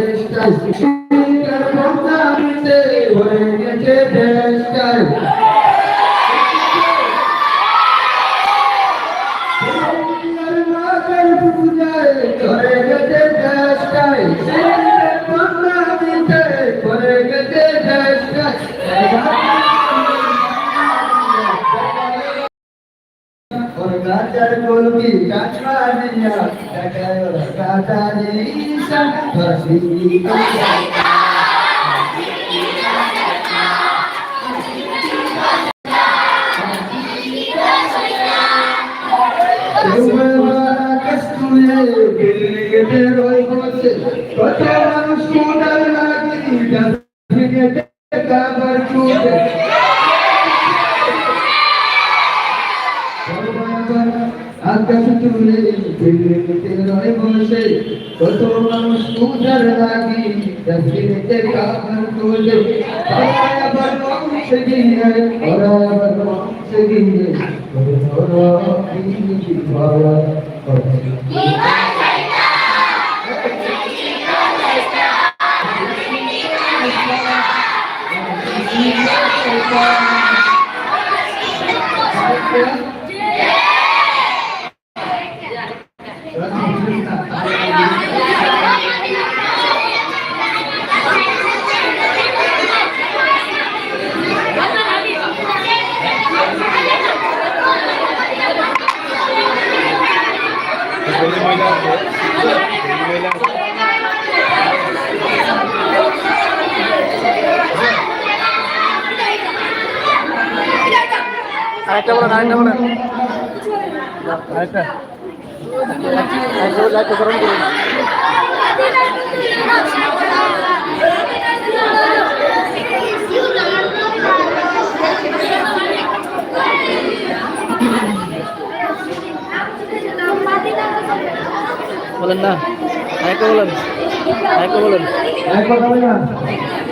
দেশটাই শিকার প্রস্তাবিতে হয়ে গেছে Para তুলে দিল্লিতে রয়ে বসে কত মানুষ উধার লাগি দিল্লিতে কাবার তুলে ওরা আবার বংশে গিয়ে ওরা আবার বংশে গিয়ে ওরা ওরা আরেকটা বলেন আরেকটা বলেন আরেকটা আরেকটা বলে লাইটটা গরম করুন বলেন না। আরেকটা বলেন। আরেকটা বলেন। এক কথা না। বলেন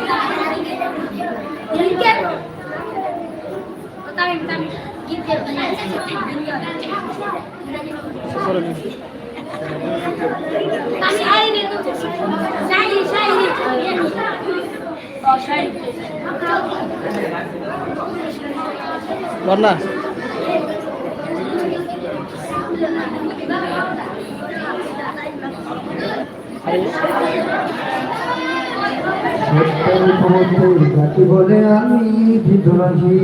আরে সত্যের পথে যাকে বলে আমি বিদ্রোহী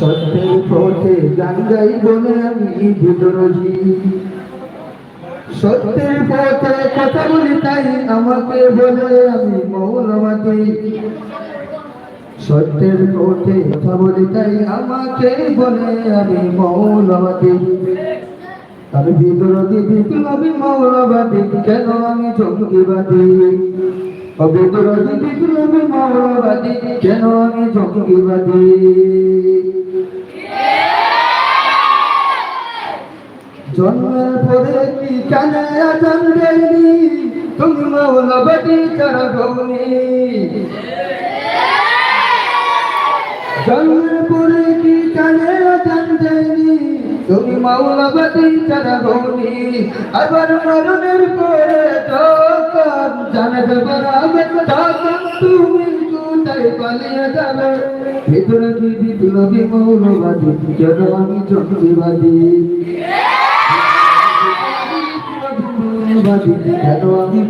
সত্যের পথে গান গাই বলে আমি বিদ্রোহী। সত্যের পথে কথা বলি তাই আমাকে বলে আমি মৌলবাদী। সত্যের পথে কথা বলি তাই আমাকে বলে আমি মৌলবাদী। আমি বিদ্রোহী, বিপ্লবী, মৌলবাদী, কেন আমি জঙ্গিবাদী? ও বিদ্রোহী বিপ্লবী মৌলবাদী কেন আমি জঙ্গিবাদী? জন্মের পরে কি কানে আজান দেয়নি? তুমি মৌলবাদী তারা গৌনি জন্মের তুমি মৌলবাদী তারা গৌনি আবার মরণের পরে তখন জানাতে পারবে তখন তুমি মৌলবাদী কেন আমি জঙ্গিবাদী? বাদী, কেন আমি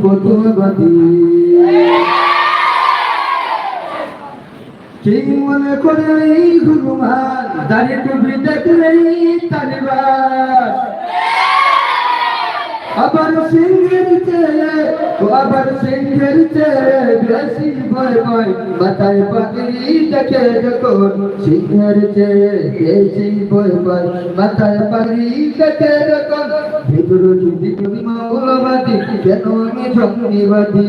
কি মনে করে এই গুরুমান দাঁড়িয়ে টুপি দেখলেই তালিবান আবার সিংহের ও আবার সিংহের চেয়ে বেশি ভয় ভয় মাথায় পাগড়ি দেখে যখন সিংহের চেয়ে বেশি ভয় ভয় মাথায় পাগড়ি দেখে যখন ভিতর যদি তুমি মৌলবাদী, কেন আমি জঙ্গিবাদী?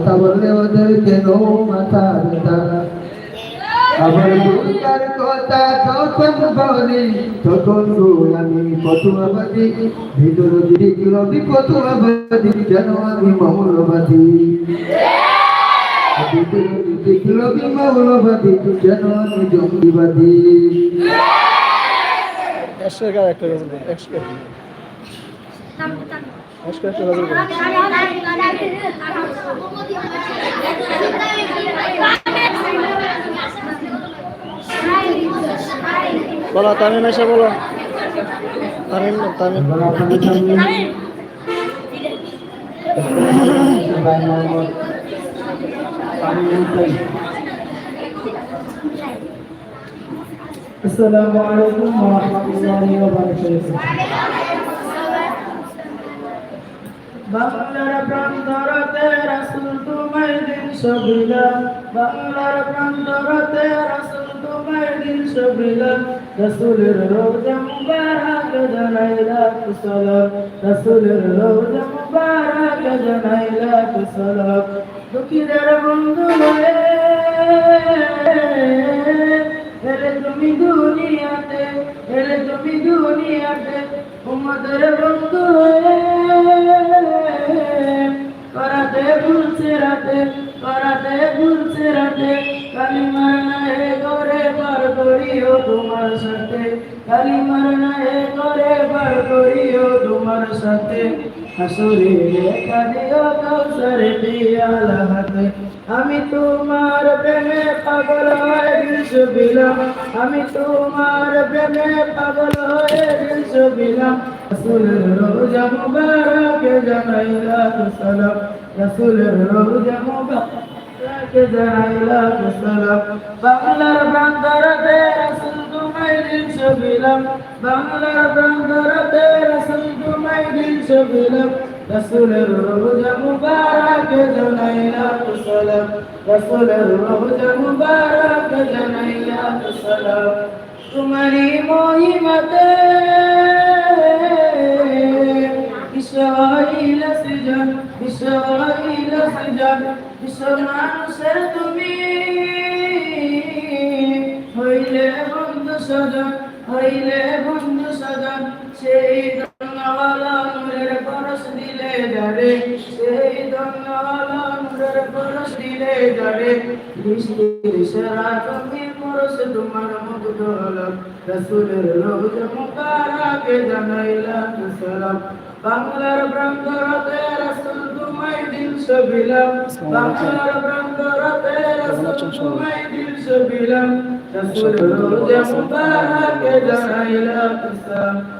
কথা বললে ওদের কেন মাথা ব্যথা আবার দুর্গার কথা যখন বলি তখন আমি পটুয়াবাদী ভিতর দিকে রবি পটুয়াবাদী কেন আমি মৌলবাদী ভিতর দিকে রবি মৌলবাদী কেন আমি জঙ্গিবাদী একশো টাকা একটা একশো টাকা একশো একটা গজল করুন বলো তামিম এসে বলো তামিম না, তামিম এবার আপনাদের সামনে ভাই মোহাম্মদ আমিনুল কাইম। السلام عليكم ورحمة الله وبركاته বাংলার প্রান্তরতে রাসুল তোমায় দিন সবিলা বাংলার প্রান্তরতে রাসুল তোমায় দিন সবিলা রাসুলের রোজা মুবারক জানাই লাখ সালাম। রাসুলের রোজা মুবারক জানাই লাখ সালাম। দুঃখীদের বন্ধু হয়ে এলে তুমি দুনিয়াতে, এলে তুমি দুনিয়াতে, উম্মতের বন্ধু করাতে ভুলছে রাতে, করাতে ভুলছে রাতে, কালিমার নাহে করে পার করিও তোমার সাথে। কালিমার নাহে করে পার করিও তোমার সাথে। হাসুরে লেখা দিও কাউসারে পিয়ালা হাতে। আমি তোমার প্রেমে পাগল হয়ে দিলস বিলাম আমি তোমার প্রেমে পাগল হয়ে দিলস বিলাম রাসূলের রোজা মুবারক জানাই লাখ সালাম। রাসূলের রোজা মুবারক জানাই লাখ সালাম। বাংলার প্রান্তরতে রাসূল তোমায় দিলস বাংলার প্রান্তরতে রাসূল তোমায় দিলস রসুলের রোজা মুবারক জানাই লাখ সালাম রসুলের রোজা মুবারক জানাই লাখ সালাম তোমারি মহিমাতে বিশ্বহীল সৃজন বিশ্বহীল সৃজন, বিশ্ব মানুষের তুমি হইলে বন্ধু সজন হইলে যারে সেই ধন্যওয়ালা নূরের পরশ দিলে যারে বৃষ্টির সারা তুমি পরশ তোমার মুগ্ধ হলাম রসুলের রোজ মুবারকে জানাইলাম সালাম। বাংলার প্রান্তরতে রসুল তোমায় দিল সবিলাম। বাংলার প্রান্তরতে রসুল তোমায় দিল সবিলাম। রসুলের রোজ মুবারকে জানাইলাম সালাম।